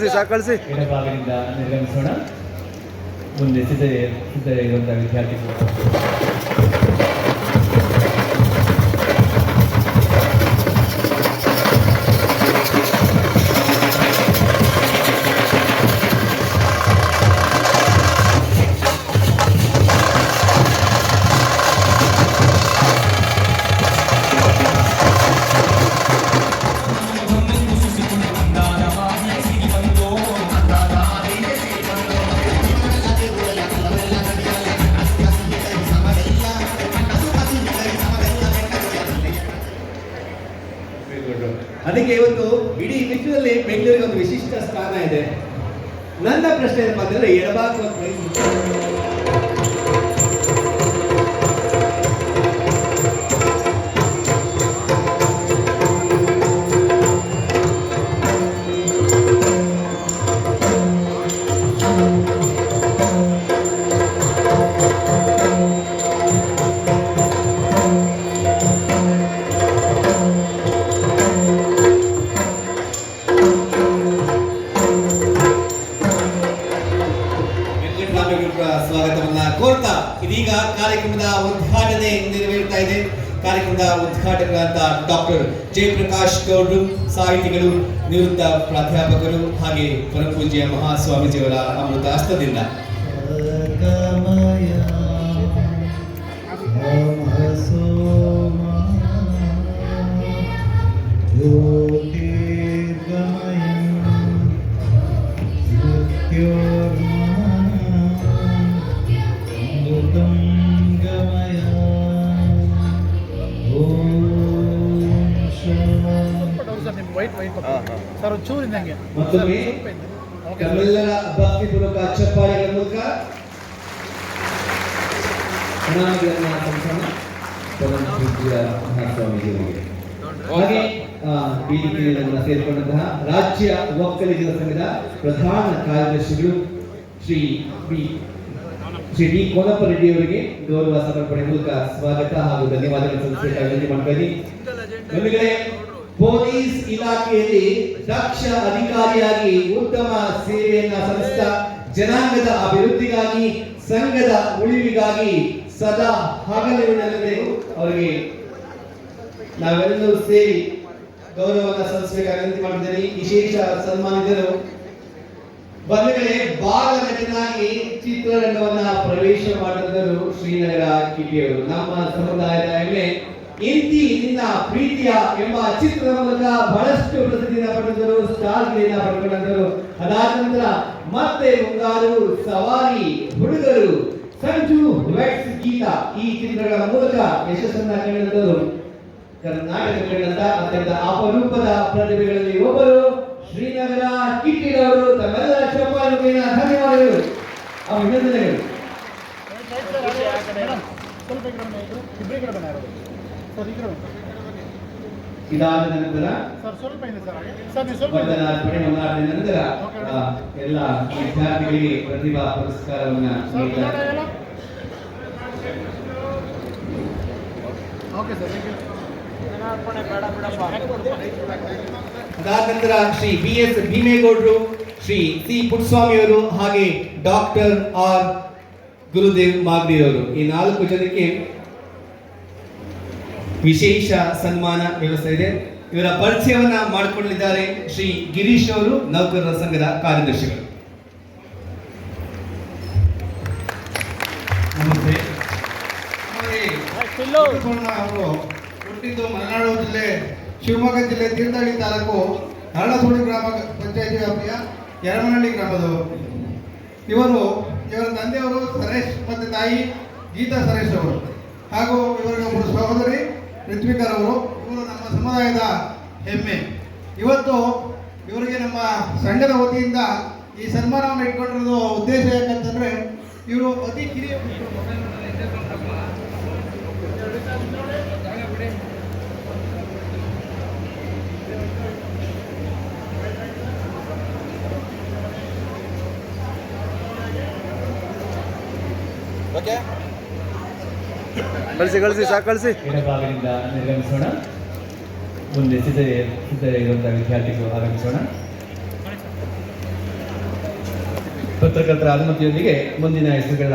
ಕಳಿಸಿ ಸಾಕು ಕಳಿಸಿ. ಎಡಭಾಗದಿಂದ ನಿರ್ಗಮಿಸೋಣ. ಮುಂದೆ ಸಿದ್ಧ ಸಿದ್ಧ ಇರುವಂತಹ ವಿದ್ಯಾರ್ಥಿಗಳು. ಅದಕ್ಕೆ ಇವತ್ತು ಇಡೀ ವಿಶ್ವದಲ್ಲಿ ಬೆಂಗಳೂರಿಗೆ ಒಂದು ವಿಶಿಷ್ಟ ಸ್ಥಾನ ಇದೆ. ನನ್ನ ಪ್ರಶ್ನೆ ಏನಪ್ಪಾ ಅಂತಂದ್ರೆ ಎಡಭಾಗ ಸ್ವಾಗತವನ್ನ ಕೋರ್ತಾ ಇದೀಗ ಕಾರ್ಯಕ್ರಮದ ಉದ್ಘಾಟನೆ ನೆರವೇರ್ತಾ ಇದೆ. ಕಾರ್ಯಕ್ರಮದ ಉದ್ಘಾಟಕರಾದ ಡಾಕ್ಟರ್ ಜಯಪ್ರಕಾಶ್ ಗೌಡ್ರು, ಸಾಹಿತಿಗಳು, ನಿವೃತ್ತ ಪ್ರಾಧ್ಯಾಪಕರು ಹಾಗೆ ಪರಪೂಜ್ಯ ಮಹಾಸ್ವಾಮೀಜಿಯವರ ಅಮೃತ ಹಸ್ತದಿಂದ. ವೈಟ್ ವೈಟ್ ಸರ್ ಒಂಚೂರು ಇದ್ದಂಗೆ. ತಮ್ಮೆಲ್ಲರ ಭಕ್ತಿಪೂರ್ವಕ ಚಪ್ಪಾಳೆಗಳ ಮೂಲಕ ಪ್ರಣಾಮಗಳನ್ನ ಸಲ್ಲಿಸೋಣ. ಪರಮಪೂಜ್ಯ ಮಹಾಸ್ವಾಮೀಜಿಯವರಿಗೆ ಹಾಗೆ ಸೇರಿಕೊಂಡಂತಹ ರಾಜ್ಯ ಒಕ್ಕಲಿಗರ ಸಂಘದ ಪ್ರಧಾನ ಕಾರ್ಯದರ್ಶಿಗಳು ಶ್ರೀ ಬಿ ಶ್ರೀ ಡಿ ಕೋನಪ್ಪ ರೆಡ್ಡಿಯವರಿಗೆ ಗೌರವ ಸಮರ್ಪಣೆ ಮೂಲಕ ಸ್ವಾಗತ ಹಾಗೂ ಧನ್ಯವಾದಗಳನ್ನು ಸಲ್ಲಿಸಬೇಕಾಗಿ ವಿನಂತಿ ಮಾಡ್ತಾ ಇದ್ದೀನಿ ನಮಗೆ ಪೊಲೀಸ್ ಇಲಾಖೆಯಲ್ಲಿ ದಕ್ಷ ಅಧಿಕಾರಿಯಾಗಿ ಉತ್ತಮ ಸೇವೆಯನ್ನ ಸಲ್ಲಿಸಿದ ಜನಾಂಗದ ಅಭಿವೃದ್ಧಿಗಾಗಿ, ಸಂಘದ ಉಳಿವಿಗಾಗಿ ಸದಾ ಹಗಲಿರುಳಲ್ಲದೆ ಅವರಿಗೆ ನಾವೆಲ್ಲರೂ ಸೇರಿ ಗೌರವವನ್ನು ಸಲ್ಲಿಸಬೇಕಾಗಿ ವಿನಂತಿ ಮಾಡಿದ್ದೇನೆ. ವಿಶೇಷ ಸನ್ಮಾನಿತರು, ಬಂಧುಗಳೇ ಬಾಲ ನಟನಾಗಿ ಚಿತ್ರರಂಗವನ್ನ ಪ್ರವೇಶ ಮಾಡಿದರು ಶ್ರೀನಗರ ಕಿಟಿಯವರು. ನಮ್ಮ ಸಮುದಾಯದ ಹೆಮ್ಮೆ ಇಂತಿ ನಿನ್ನ ಪ್ರೀತಿಯ ಎಂಬ ಚಿತ್ರದ ಮೂಲಕ ಬಹಳಷ್ಟು ಪ್ರಸಿದ್ಧಿಯನ್ನು ಪಡೆದರು ಸ್ಟಾರ್ಗಳನ್ನ ಪಡ್ಕೊಂಡಂತರು ಅದಾದ ನಂತರ ಮತ್ತೆ ಮುಂಗಾರು ಸವಾರಿ ಹುಡುಗರು ಸಂಜು ವೆಟ್ಸ್ ಗೀತ ಈ ಚಿತ್ರಗಳ ಮೂಲಕ ಯಶಸ್ಸನ್ನ ಕಂಡಂತರು ಕರ್ನಾಟಕ ಕಂಡಂತ ಅತ್ಯಂತ ಅಪರೂಪದ ಪ್ರತಿಭೆಗಳಲ್ಲಿ ಒಬ್ಬರು ಶ್ರೀನಗರ ಕಿಟ್ಟಿರವರು ತಮ್ಮೆಲ್ಲ ಚಪ್ಪಾಳೆಗಳಿಂದ ಧನ್ಯವಾದಗಳು. ಅಭಿನಂದನೆಗಳು. ಇದಾದ ನಂತರ ವಂದನಾರ್ಪಣೆ ನಂತರ ಎಲ್ಲ ವಿದ್ಯಾರ್ಥಿಗಳಿಗೆ ಪ್ರತಿಭಾ ಪುರಸ್ಕಾರವನ್ನು ಅದಾದ ನಂತರ ಶ್ರೀ ಬಿ ಎಸ್ ಭೀಮೇಗೌಡರು ಶ್ರೀ ಸಿ ಪುಟ್ಟಸ್ವಾಮಿ ಅವರು ಹಾಗೆ ಡಾಕ್ಟರ್ ಆರ್ ಗುರುದೇವ್ ಮಾಗ್ಡಿ ಅವರು ಈ ನಾಲ್ಕು ಜನಕ್ಕೆ ವಿಶೇಷ ಸನ್ಮಾನ ವ್ಯವಸ್ಥೆ ಇದೆ. ಇವರ ಪರಿಚಯವನ್ನ ಮಾಡಿಕೊಳ್ಳಲಿದ್ದಾರೆ ಶ್ರೀ ಗಿರೀಶ್ ಅವರು ನೌಕರರ ಸಂಘದ ಕಾರ್ಯದರ್ಶಿಗಳು. ನಮಸ್ತೆ. ಅವರು ಹುಟ್ಟಿದ್ದು ಮಲೆನಾಡು ಜಿಲ್ಲೆ ಶಿವಮೊಗ್ಗ ಜಿಲ್ಲೆ ತೀರ್ಥಹಳ್ಳಿ ತಾಲೂಕು ಅರಳಸೋಳಿ ಗ್ರಾಮ ಪಂಚಾಯತಿ ವ್ಯಾಪ್ತಿಯ ಯರಮನಹಳ್ಳಿ ಗ್ರಾಮದವರು. ಇವರು ಇವರ ತಂದೆಯವರು ಸರೇಶ್ ಮತ್ತು ತಾಯಿ ಗೀತಾ ಸರೇಶ್ ಅವರು. ಹಾಗೂ ಇವರ ಒಬ್ಬರು ಸಹೋದರಿ ಋತ್ವಿಕರ್ ಅವರು ಇವರು ನಮ್ಮ ಸಮುದಾಯದ ಹೆಮ್ಮೆ. ಇವತ್ತು ಇವರಿಗೆ ನಮ್ಮ ಸಂಘದ ವತಿಯಿಂದ ಈ ಸನ್ಮಾನವನ್ನು ಇಟ್ಕೊಂಡಿರೋದು ಉದ್ದೇಶ ಯಾಕಂತಂದ್ರೆ ಇವರು ಅತಿ ಕಿರಿಯ ಕಳಿಸಿ ಕಳಿಸಿ ಸಾಕು ಕಳಿಸಿ. ನಿರ್ಗಮಿಸೋಣ. ಮುಂದೆ ಸಿದ್ಧ ಸಿದ್ಧರಿರುವಂತಹ ವಿದ್ಯಾರ್ಥಿಗಳು ಆಗಮಿಸೋಣ. ಪತ್ರಕರ್ತರ ಅನುಮತಿಯೊಂದಿಗೆ ಮುಂದಿನ ಹೆಸರುಗಳ